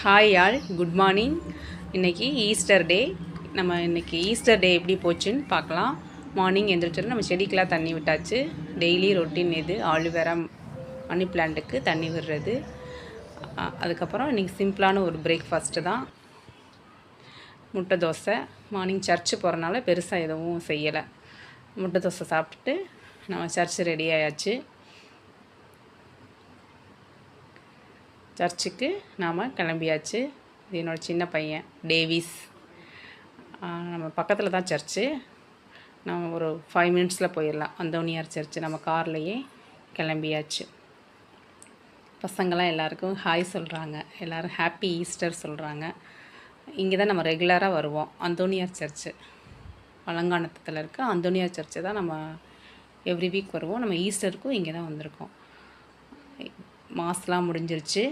Hi all good morning இன்றைக்கி Easter day நம்ம இன்றைக்கி ஈஸ்டர் டே எப்படி போச்சுன்னு பார்க்கலாம். மார்னிங் எந்திரிச்சோம் நம்ம செடிக்கெலாம் தண்ணி விட்டாச்சு. டெய்லி ரொட்டீன் இது ஆலிவேரா மணி பிளான்ட்டுக்கு தண்ணி விடுறது. அதுக்கப்புறம் இன்றைக்கி சிம்பிளான ஒரு பிரேக்ஃபாஸ்ட்டு தான். முட்டை தோசை. மார்னிங் சர்ச்சு போகிறனால பெருசாக எதுவும் செய்யலை. முட்டை தோசை சாப்பிட்டுட்டு நம்ம சர்ச்சு ரெடி ஆயாச்சு. சர்ச்சுக்கு நாம் கிளம்பியாச்சு. இது என்னோடய சின்ன பையன் டேவிஸ். நம்ம பக்கத்தில் தான் சர்ச்சு. நம்ம ஒரு ஃபைவ் மினிட்ஸில் போயிடலாம். அந்தோனியார் சர்ச்சு. நம்ம கார்லேயே கிளம்பியாச்சு. பசங்களாம் எல்லாருக்கும் ஹாய் சொல்கிறாங்க எல்லோரும் ஹாப்பி ஈஸ்டர் சொல்கிறாங்க இங்கே தான் நம்ம ரெகுலராக வருவோம். அந்தோனியார் சர்ச்சு. பழங்கானத்தில் இருக்க அந்தோனியார் சர்ச்சு தான் நம்ம எவ்ரி வீக் வருவோம். நம்ம ஈஸ்டருக்கும் இங்கே தான் வந்திருக்கோம். மாஸ்லாம் முடிஞ்சிருச்சு.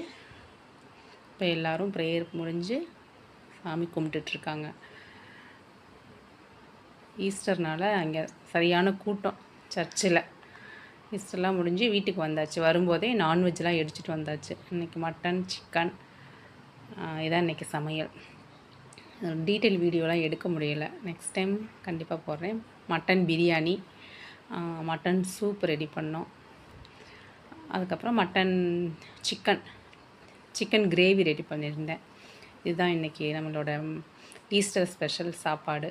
இப்போ எல்லாரும் ப்ரேயர் முடிஞ்சு சாமி கும்பிட்டுட்ருக்காங்க. ஈஸ்டர்னால் அங்கே சரியான கூட்டம் சர்ச்சில் ஈஸ்டர்லாம் முடிஞ்சு வீட்டுக்கு வந்தாச்சு. வரும்போதே நான்வெஜ்லாம் எடுத்துகிட்டு வந்தாச்சு. இன்றைக்கி மட்டன் சிக்கன் இதான் இன்றைக்கி சமையல். டீட்டெயில் வீடியோலாம் எடுக்க முடியலை. நெக்ஸ்ட் டைம் கண்டிப்பாக போடுறேன் mutton biryani mutton soup ready பண்ணோம். அதுக்கப்புறம் mutton chicken chicken gravy ready பண்ணியிருந்தேன். இதுதான் இன்றைக்கி நம்மளோட ஈஸ்டர் ஸ்பெஷல் சாப்பாடு.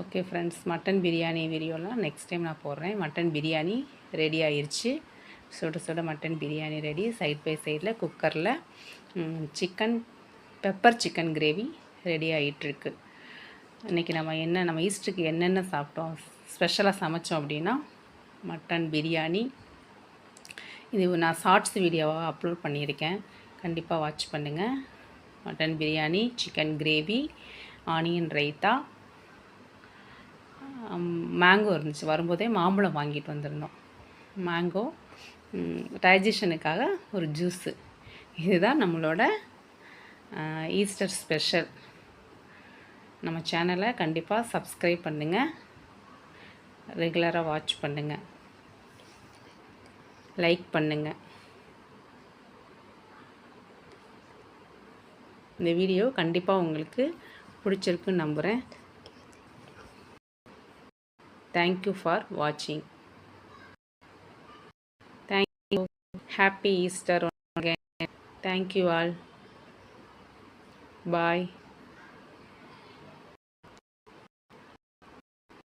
ஓகே ஃப்ரெண்ட்ஸ் மட்டன் பிரியாணி வீடியோலாம் நெக்ஸ்ட் டைம் நான் போடுறேன். மட்டன் பிரியாணி ரெடி ஆயிடுச்சு சுட சுட mutton biryani ready side by சைடில் குக்கரில் chicken pepper chicken gravy ready ஆகிட்டுருக்கு இன்றைக்கி நம்ம என்ன நம்ம ஈஸ்டருக்கு என்னென்ன சாப்பிட்டோம்? ஸ்பெஷலாக சமைச்சோம் அப்படின்னா மட்டன் பிரியாணி. இது நான் ஷார்ட்ஸ் வீடியோவாக அப்லோட் பண்ணியிருக்கேன். கண்டிப்பாக வாட்ச் பண்ணுங்கள் mutton biryani chicken gravy onion raita. Mango இருந்துச்சு. வரும்போதே மாம்பழம் வாங்கிட்டு வந்திருந்தோம். மேங்கோ டைஜஷனுக்காக ஒரு ஜூஸு இதுதான் நம்மளோட ஈஸ்டர் ஸ்பெஷல் நம்ம சேனலை கண்டிப்பாக சப்ஸ்கிரைப் பண்ணுங்கள் ரெகுலராக வாட்ச் பண்ணுங்கள் லைக் பண்ணுங்கள் இந்த வீடியோ கண்டிப்பாக உங்களுக்கு பிடிச்சிருக்குன்னு நம்புகிறேன் தேங்க்யூ ஃபார் வாட்சிங் thank you happy Easter thank you all bye